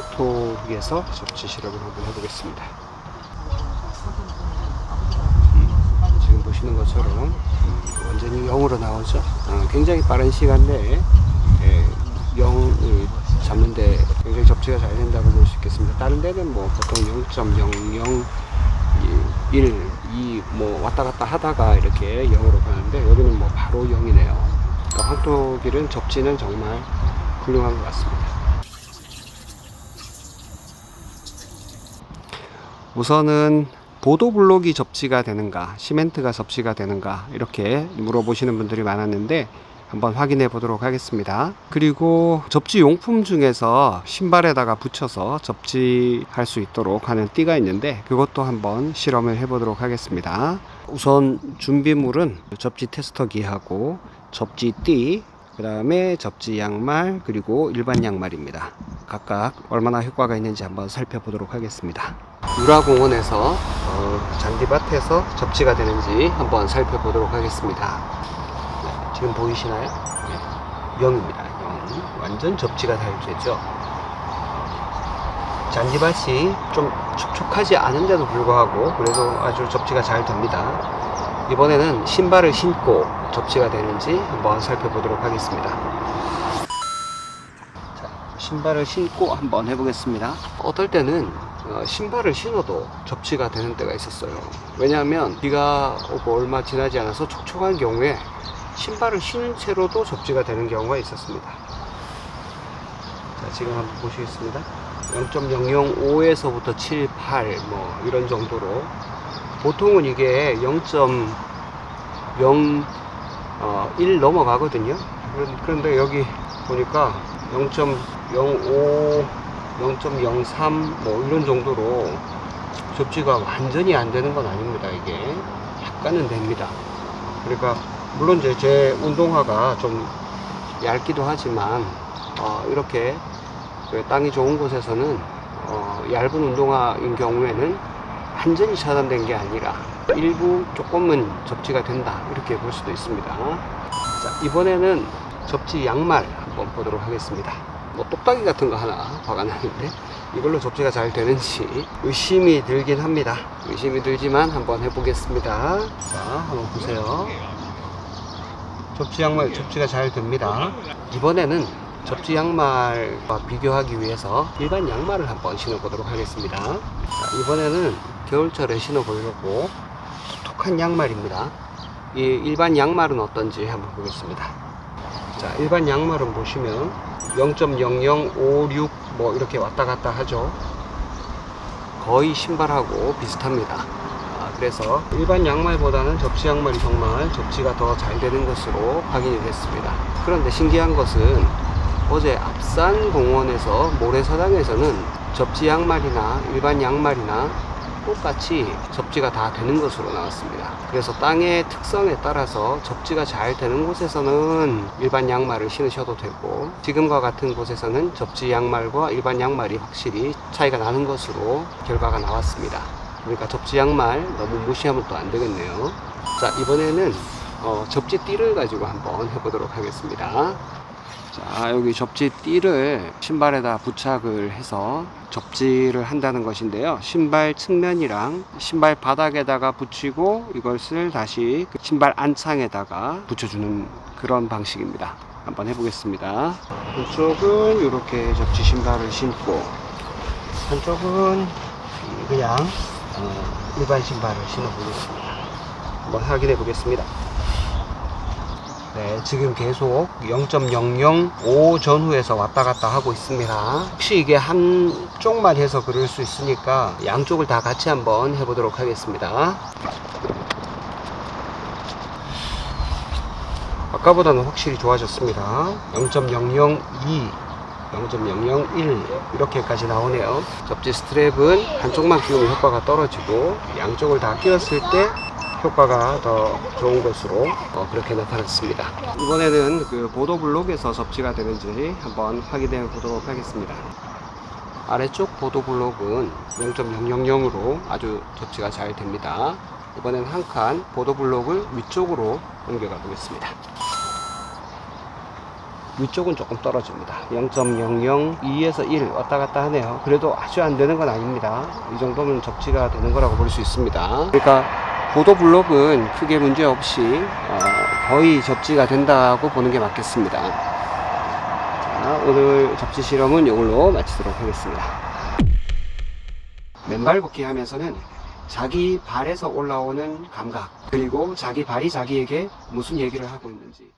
황토에서 접지 실험을 한번 해보겠습니다. 음, 지금 보시는 것처럼 음, 완전히 0으로 나오죠. 어, 굉장히 빠른 시간 내에 예, 0을 잡는데 굉장히 접지가 잘 된다고 볼 수 있겠습니다. 다른 데는 뭐 보통 0.00 1, 2, 뭐 왔다 갔다 하다가 이렇게 0으로 가는데 여기는 뭐 바로 0이네요. 그러니까 황토길은 접지는 정말 훌륭한 것 같습니다. 우선은 보도 블록이 접지가 되는가, 시멘트가 접지가 되는가 이렇게 물어보시는 분들이 많았는데 한번 확인해 보도록 하겠습니다. 그리고 접지 용품 중에서 신발에다가 붙여서 접지할 수 있도록 하는 띠가 있는데 그것도 한번 실험을 해 보도록 하겠습니다. 우선 준비물은 접지 테스터기하고 접지 띠, 그 다음에 접지 양말, 그리고 일반 양말입니다. 각각 얼마나 효과가 있는지 한번 살펴보도록 하겠습니다. 유라공원에서 어, 잔디밭에서 접지가 되는지 한번 살펴보도록 하겠습니다. 네, 지금 보이시나요? 네, 0입니다. 0. 완전 접지가 잘 되죠. 잔디밭이 좀 촉촉하지 않은데도 불구하고 그래도 아주 접지가 잘 됩니다. 이번에는 신발을 신고 접지가 되는지 한번 살펴보도록 하겠습니다. 자, 신발을 신고 한번 해보겠습니다. 어떨 때는 어, 신발을 신어도 접지가 되는 때가 있었어요. 왜냐하면 비가 오고 얼마 지나지 않아서 촉촉한 경우에 신발을 신은 채로도 접지가 되는 경우가 있었습니다. 자, 지금 한번 보시겠습니다. 0.005에서부터 7, 8, 뭐, 이런 정도로. 보통은 이게 0.01 어, 넘어가거든요. 그런- 그런데 여기 보니까 0.05, 0.03, 뭐, 이런 정도로 접지가 완전히 안 되는 건 아닙니다. 이게. 약간은 됩니다. 그러니까, 물론 이제 제 운동화가 좀 얇기도 하지만, 어, 이렇게 그 땅이 좋은 곳에서는 어, 얇은 운동화인 경우에는 완전히 차단된 게 아니라 일부 조금은 접지가 된다 이렇게 볼 수도 있습니다. 자 이번에는 접지 양말 한번 보도록 하겠습니다. 뭐 똑딱이 같은 거 하나 박아놨는데 이걸로 접지가 잘 되는지 의심이 들긴 합니다. 의심이 들지만 한번 해보겠습니다. 자 한번 보세요. 접지 양말 접지가 잘 됩니다. 이번에는 접지 양말과 비교하기 위해서 일반 양말을 한번 신어보도록 하겠습니다. 자, 이번에는 겨울철에 신어보려고 톡톡한 양말입니다. 이 일반 양말은 어떤지 한번 보겠습니다. 자, 일반 양말은 보시면 0.0056 뭐 이렇게 왔다 갔다 하죠. 거의 신발하고 비슷합니다. 아, 그래서 일반 양말보다는 접지 양말이 정말 접지가 더 잘 되는 것으로 확인이 됐습니다. 그런데 신기한 것은 어제 앞산 공원에서 모래사장에서는 접지 양말이나 일반 양말이나 똑같이 접지가 다 되는 것으로 나왔습니다. 그래서 땅의 특성에 따라서 접지가 잘 되는 곳에서는 일반 양말을 신으셔도 되고 지금과 같은 곳에서는 접지 양말과 일반 양말이 확실히 차이가 나는 것으로 결과가 나왔습니다. 그러니까 접지 양말 너무 무시하면 또 안 되겠네요. 자 이번에는 어, 접지 띠를 가지고 한번 해보도록 하겠습니다. 자, 여기 접지 띠를 신발에다 부착을 해서 접지를 한다는 것인데요. 신발 측면이랑 신발 바닥에다가 붙이고 이것을 다시 그 신발 안창에다가 붙여주는 그런 방식입니다. 한번 해보겠습니다. 한쪽은 이렇게 접지 신발을 신고 한쪽은 그냥 어, 일반 신발을 신어보겠습니다. 한번 확인해 보겠습니다. 네, 지금 계속 0.005 전후에서 왔다 갔다 하고 있습니다. 혹시 이게 한쪽만 해서 그럴 수 있으니까 양쪽을 다 같이 한번 해보도록 하겠습니다. 아까보다는 확실히 좋아졌습니다. 0.002 0.001 이렇게까지 나오네요. 접지 스트랩은 한쪽만 끼우면 효과가 떨어지고 양쪽을 다 끼웠을 때 효과가 더 좋은 것으로 어, 그렇게 나타났습니다. 이번에는 그 보도 블록에서 접지가 되는지 한번 확인해 보도록 하겠습니다. 아래쪽 보도 블록은 0.000으로 아주 접지가 잘 됩니다. 이번엔 한 칸 보도 블록을 위쪽으로 옮겨가 보겠습니다. 위쪽은 조금 떨어집니다. 0.002에서 1 왔다 갔다 하네요. 그래도 아주 안 되는 건 아닙니다. 이 정도면 접지가 되는 거라고 볼 수 있습니다. 그러니까 보도 블록은 크게 문제 없이 어, 거의 접지가 된다고 보는 게 맞겠습니다. 자, 오늘 접지 실험은 이걸로 마치도록 하겠습니다. 맨발 걷기 하면서는 자기 발에서 올라오는 감각 그리고 자기 발이 자기에게 무슨 얘기를 하고 있는지